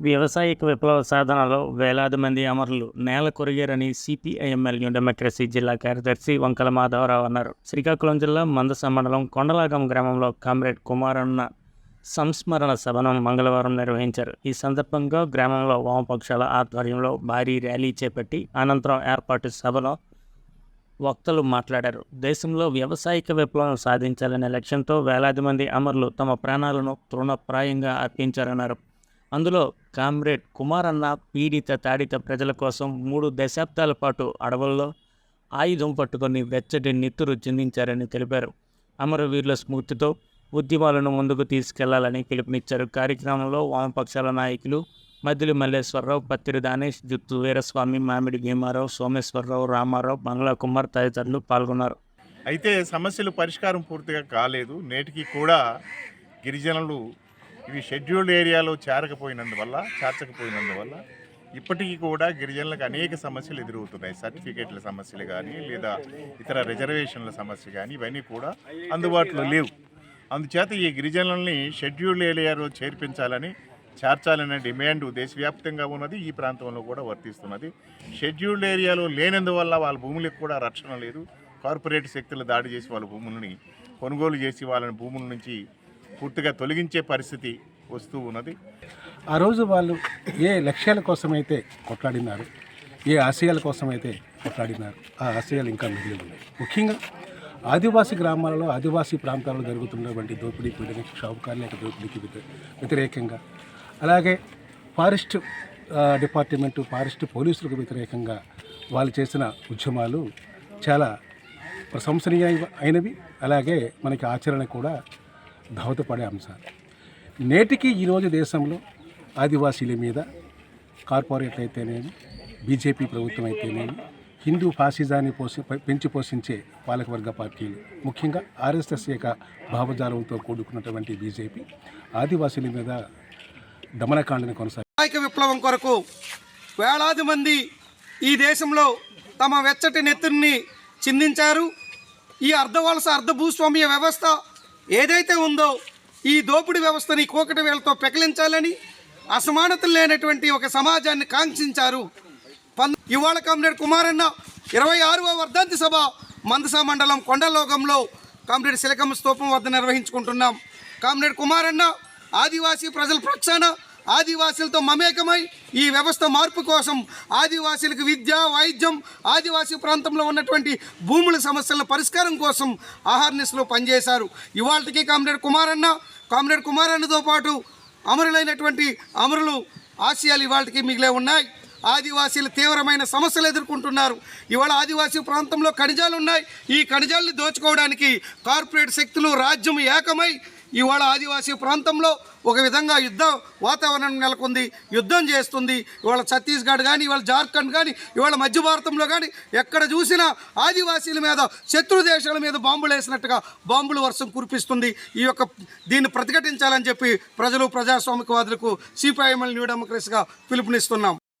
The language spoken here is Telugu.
వ్యవసాయక విప్లవ సాధనలో వేలాది మంది అమరులు నేల కొరిగారని సిపిఐఎంఎల్ న్యూ డెమోక్రసీ జిల్లా కార్యదర్శి వంకల మాధవరావు అన్నారు. శ్రీకాకుళం జిల్లా మందస మండలం కొండలాగం గ్రామంలో కామ్రేడ్ కుమారన్న సంస్మరణ సభను మంగళవారం నిర్వహించారు. ఈ సందర్భంగా గ్రామంలో వామపక్షాల ఆధ్వర్యంలో భారీ ర్యాలీ చేపట్టి అనంతరం ఏర్పాటు సభలో వక్తలు మాట్లాడారు. దేశంలో వ్యవసాయక విప్లవం సాధించాలనే లక్ష్యంతో వేలాది మంది అమరులు తమ ప్రాణాలను తృణప్రాయంగా అర్పించారన్నారు. అందులో కామ్రేడ్ కుమారన్న పీడిత తాడిత ప్రజల కోసం మూడు దశాబ్దాల పాటు అడవుల్లో ఆయుధం పట్టుకొని వెచ్చటి నిత్తురు చిందించారని తెలిపారు. అమరవీరుల స్ఫూర్తితో ఉద్యమాలను ముందుకు తీసుకెళ్ళాలని పిలుపునిచ్చారు. కార్యక్రమంలో వామపక్షాల నాయకులు మద్దిలి మల్లేశ్వరరావు పత్తిరి దానేష్ జుత్తు వీరస్వామి మామిడి భీమారావు సోమేశ్వరరావు రామారావు బంగ్లా కుమార్ తదితరులు పాల్గొన్నారు. అయితే సమస్యలు పరిష్కారం పూర్తిగా కాలేదు. నేటికి కూడా గిరిజనులు ఇవి షెడ్యూల్డ్ ఏరియాలో చేరకపోయినందువల్ల చేర్చకపోయినందువల్ల ఇప్పటికీ కూడా గిరిజనులకు అనేక సమస్యలు ఎదురవుతున్నాయి. సర్టిఫికేట్ల సమస్యలు కానీ లేదా ఇతర రిజర్వేషన్ల సమస్య కానీ ఇవన్నీ కూడా అందుబాటులో లేవు. అందుచేత ఈ గిరిజనుల్ని షెడ్యూల్డ్ ఏరియాలో చేర్పించాలని చేర్చాలనే డిమాండ్ దేశవ్యాప్తంగా ఉన్నది ఈ ప్రాంతంలో కూడా వర్తిస్తున్నది. షెడ్యూల్డ్ ఏరియాలో లేనందువల్ల వాళ్ళ భూములకు కూడా రక్షణ లేదు. కార్పొరేట్ శక్తులు దాడి చేసి వాళ్ళ భూములని కొనుగోలు చేసి వాళ్ళని భూముల నుంచి పూర్తిగా తొలగించే పరిస్థితి వస్తూ ఉన్నది. ఆ రోజు వాళ్ళు ఏ లక్ష్యాల కోసమైతే కొట్లాడినారు ఏ ఆశయాల కోసమైతే కొట్లాడినారు ఆ ఆశయాలు ఇంకా మిగిలి ఉన్నాయి. ముఖ్యంగా ఆదివాసీ గ్రామాలలో ఆదివాసీ ప్రాంతాల్లో జరుగుతున్నటువంటి దోపిడీ పీడన షావుకారుల దోపిడీకి వ్యతిరేకంగా అలాగే ఫారెస్ట్ డిపార్ట్మెంటు ఫారెస్ట్ పోలీసులకు వ్యతిరేకంగా వాళ్ళు చేసిన ఉద్యమాలు చాలా ప్రశంసనీయ అయినవి. అలాగే మనకి ఆచరణ కూడా ధావతపడే అంశాలు నేటికి ఈరోజు దేశంలో ఆదివాసీల మీద కార్పొరేట్లు అయితేనేమి బీజేపీ ప్రభుత్వం అయితేనేమి హిందూ ఫాసిజాన్ని పోసి పెంచి పోషించే పాలకవర్గ పార్టీలు ముఖ్యంగా ఆర్ఎస్ఎస్ యొక్క భావజాలంతో కూడుకున్నటువంటి బీజేపీ ఆదివాసీల మీద దమనకాండని కొనసాగి విప్లవం కొరకు వేలాది మంది ఈ దేశంలో తమ వెచ్చటి నెత్తుని చిందించారు. ఈ అర్ధవలస అర్ధ భూస్వామ్య వ్యవస్థ ఏదైతే ఉందో ఈ దోపిడీ వ్యవస్థని కోకటి వేలతో పెకిలించాలని అసమానతలు లేనటువంటి ఒక సమాజాన్ని కాంక్షించారు పం ఇవాళ కామ్రేడ్ కుమారన్న ఇరవై ఆరవ వర్ధంతి సభ మందస మండలం కొండలోకంలో కామ్రేడ్ శిలకమ్మ స్తూపం వద్ద నిర్వహించుకుంటున్నాం. కామ్రేడ్ కుమారన్న ఆదివాసీ ప్రజల ప్రోత్సాహన ఆదివాసులతో మమేకమై ఈ వ్యవస్థ మార్పు కోసం ఆదివాసీలకు విద్య వైద్యం ఆదివాసీ ప్రాంతంలో ఉన్నటువంటి భూముల సమస్యల పరిష్కారం కోసం ఆహార్నిస్లో పనిచేశారు. ఇవాళకి కామ్రేడ్ కుమారన్న కామ్రేడ్ కుమారన్నతో పాటు అమరులైనటువంటి అమరులు ఆశయాలు ఇవాళకి మిగిలే ఉన్నాయి. ఆదివాసీలు తీవ్రమైన సమస్యలు ఎదుర్కొంటున్నారు. ఇవాళ ఆదివాసీ ప్రాంతంలో ఖనిజాలు ఉన్నాయి ఈ ఖనిజాలను దోచుకోవడానికి కార్పొరేట్ శక్తులు రాజ్యం ఏకమై ఇవాళ ఆదివాసీ ప్రాంతంలో ఒక విధంగా యుద్ధ వాతావరణం నెలకొంది యుద్ధం చేస్తుంది. ఇవాళ ఛత్తీస్గఢ్ కానీ ఇవాళ జార్ఖండ్ కానీ ఇవాళ మధ్య భారతంలో కానీ ఎక్కడ చూసినా ఆదివాసీల మీద శత్రు దేశాల మీద బాంబులు వేసినట్టుగా బాంబులు వర్షం కురిపిస్తుంది. ఈ యొక్క దీన్ని ప్రతిఘటించాలని చెప్పి ప్రజలు ప్రజాస్వామికవాదులకు సిపిఐఎంఎల్ న్యూ డెమోక్రసీగా పిలుపునిస్తున్నాం.